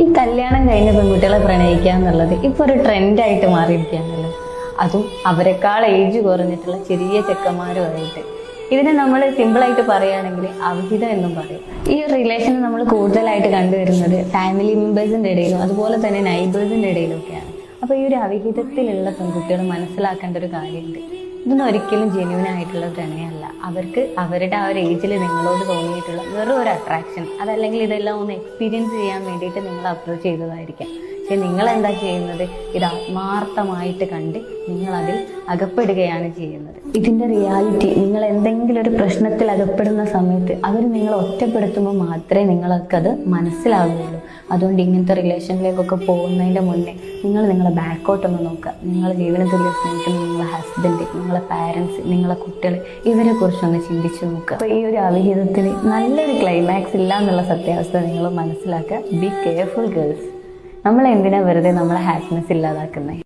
ഈ കല്യാണം കഴിഞ്ഞ പെൺകുട്ടികളെ പ്രണയിക്കുക എന്നുള്ളത് ഇപ്പൊ ഒരു ട്രെൻഡായിട്ട് മാറിയിരിക്കുകയാണല്ലോ. അതും അവരെക്കാൾ ഏജ് കുറഞ്ഞിട്ടുള്ള ചെറിയ ചെക്കന്മാരുമായിട്ട്. ഇതിനെ നമ്മൾ സിമ്പിളായിട്ട് പറയുകയാണെങ്കിൽ അവിഹിതം എന്നും പറയും. ഈ റിലേഷൻ നമ്മൾ കൂടുതലായിട്ട് കണ്ടുവരുന്നത് ഫാമിലി മെമ്പേഴ്സിന്റെ ഇടയിലും അതുപോലെ തന്നെ നൈബേഴ്സിന്റെ ഇടയിലൊക്കെയാണ് അപ്പൊ ഈ ഒരു അവിഹിതത്തിലുള്ള പെൺകുട്ടികൾ മനസ്സിലാക്കേണ്ട ഒരു കാര്യമുണ്ട്. ഇതൊന്നും ഒരിക്കലും ജെന്യൂൻ ആയിട്ടുള്ള പ്രണയമല്ല. അവർക്ക് അവരുടെ ആ ഒരു ഏജിൽ നിങ്ങളോട് തോന്നിയിട്ടുള്ള വെറും ഒരു അട്രാക്ഷൻ അതല്ലെങ്കിൽ ഇതെല്ലാം ഒന്ന് എക്സ്പീരിയൻസ് ചെയ്യാൻ വേണ്ടിയിട്ട് നിങ്ങൾ അപ്രോച്ച് ചെയ്തതായിരിക്കാം. പക്ഷെ നിങ്ങൾ എന്താ ചെയ്യുന്നത്? ഇത് ആത്മാർത്ഥമായിട്ട് കണ്ട് നിങ്ങൾ അതിൽ അകപ്പെടുകയാണ് ചെയ്യുന്നത്. ഇതിന്റെ റിയാലിറ്റി നിങ്ങൾ എന്തെങ്കിലും ഒരു പ്രശ്നത്തിൽ അകപ്പെടുന്ന സമയത്ത് അവർ നിങ്ങളെ ഒറ്റപ്പെടുത്തുമ്പോൾ മാത്രമേ നിങ്ങൾക്കത് മനസ്സിലാവുകയുള്ളൂ. അതുകൊണ്ട് ഇങ്ങനത്തെ റിലേഷനിലേക്കൊക്കെ പോകുന്നതിന്റെ മുന്നേ നിങ്ങൾ നിങ്ങളെ ബാക്കോട്ടൊന്ന് നോക്കുക. നിങ്ങളെ ജീവന തുല്യ സ്നേഹിക്കുന്ന നിങ്ങളെ ഹസ്ബൻഡ് നിങ്ങളെ പാരൻസ് നിങ്ങളെ കുട്ടികൾ ഇവരെ കുറിച്ചൊന്ന് ചിന്തിച്ചു നോക്കുക. അപ്പോൾ ഈ ഒരു അവിഹിതത്തിൽ നല്ലൊരു ക്ലൈമാക്സ് ഇല്ല എന്നുള്ള സത്യാവസ്ഥ നിങ്ങൾ മനസ്സിലാക്കുക. ബി കെയർഫുൾ ഗേൾസ് നമ്മൾ എന്തിനാ വെറുതെ നമ്മളെ ഹാപ്പിനെസ് ഇല്ലാതാക്കുന്നത്